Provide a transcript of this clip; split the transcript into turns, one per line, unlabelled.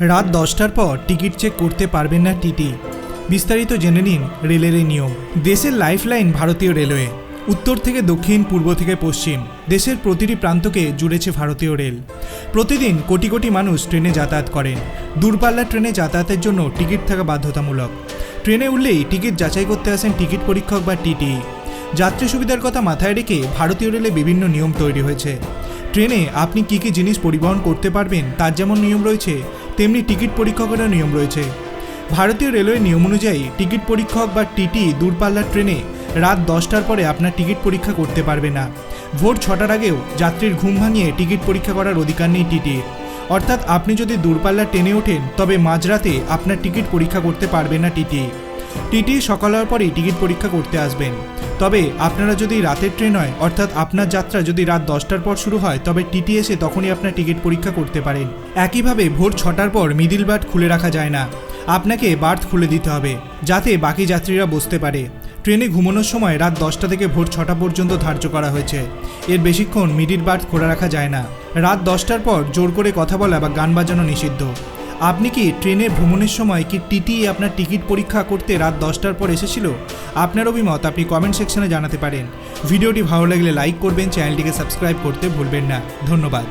রাত দশটার পর টিকিট চেক করতে পারবেন না টিটি। বিস্তারিত জেনে নিন রেলের এই নিয়ম। দেশের লাইফলাইন ভারতীয় রেলওয়ে। উত্তর থেকে দক্ষিণ, পূর্ব থেকে পশ্চিম। দেশের প্রতিটি প্রান্তকে জুড়েছে ভারতীয় রেল। প্রতিদিন কোটি কোটি মানুষ ট্রেনে যাতায়াত করেন। দূরপাল্লার ট্রেনে যাতায়াতের জন্য টিকিট থাকা বাধ্যতামূলক। ট্রেনে উঠলেই টিকিট যাচাই করতে আসেন টিকিট পরীক্ষক বা টিটি। যাত্রী সুবিধার কথা মাথায় রেখে ভারতীয় রেলে বিভিন্ন নিয়ম তৈরি হয়েছে। ট্রেনে আপনি কী কী জিনিস পরিবহন করতে পারবেন তার যেমন নিয়ম রয়েছে তেমনি টিকিট পরীক্ষকেরও নিয়ম রয়েছে। ভারতীয় রেলওয়ের নিয়ম অনুযায়ী টিকিট পরীক্ষক বা টিটি দূরপাল্লার ট্রেনে রাত দশটার পরে আপনার টিকিট পরীক্ষা করতে পারবে না। ভোর ছটার আগেও যাত্রীর ঘুম ভাঙিয়ে টিকিট পরীক্ষা করার অধিকার নেই টিটির। অর্থাৎ আপনি যদি দূরপাল্লার ট্রেনে ওঠেন, তবে মাঝরাতে আপনার টিকিট পরীক্ষা করতে পারবে না টিটি। টিটি সকাল হওয়ার পরেই টিকিট পরীক্ষা করতে আসবেন। তবে আপনারা যদি রাতের ট্রেন হয়, অর্থাৎ আপনার যাত্রা যদি রাত দশটার পর শুরু হয়, তবে টিটি এসে তখনই আপনার টিকিট পরীক্ষা করতে পারেন। একইভাবে ভোর ছটার পর মিডিল বার্থ খুলে রাখা যায় না। আপনাকে বার্থ খুলে দিতে হবে, যাতে বাকি যাত্রীরা বসতে পারে। ট্রেনে ঘুমানোর সময় রাত দশটা থেকে ভোর ছটা পর্যন্ত ধার্য করা হয়েছে। এর বেশিক্ষণ মিডিল বার্থ খোলা রাখা যায় না। রাত দশটার পর জোর করে কথা বলা বা গান বাজানো নিষিদ্ধ। আপনি কি ট্রেনে ভ্রমণের সময় কি টিটি আপনার টিকিট পরীক্ষা করতে রাত দশটার পর এসেছিল? আপনার অভিমত আপনি কমেন্ট সেকশনে জানাতে পারেন। ভিডিওটি ভালো লাগলে লাইক করবেন চ্যানেলটিকে সাবস্ক্রাইব করতে ভুলবেন না। ধন্যবাদ।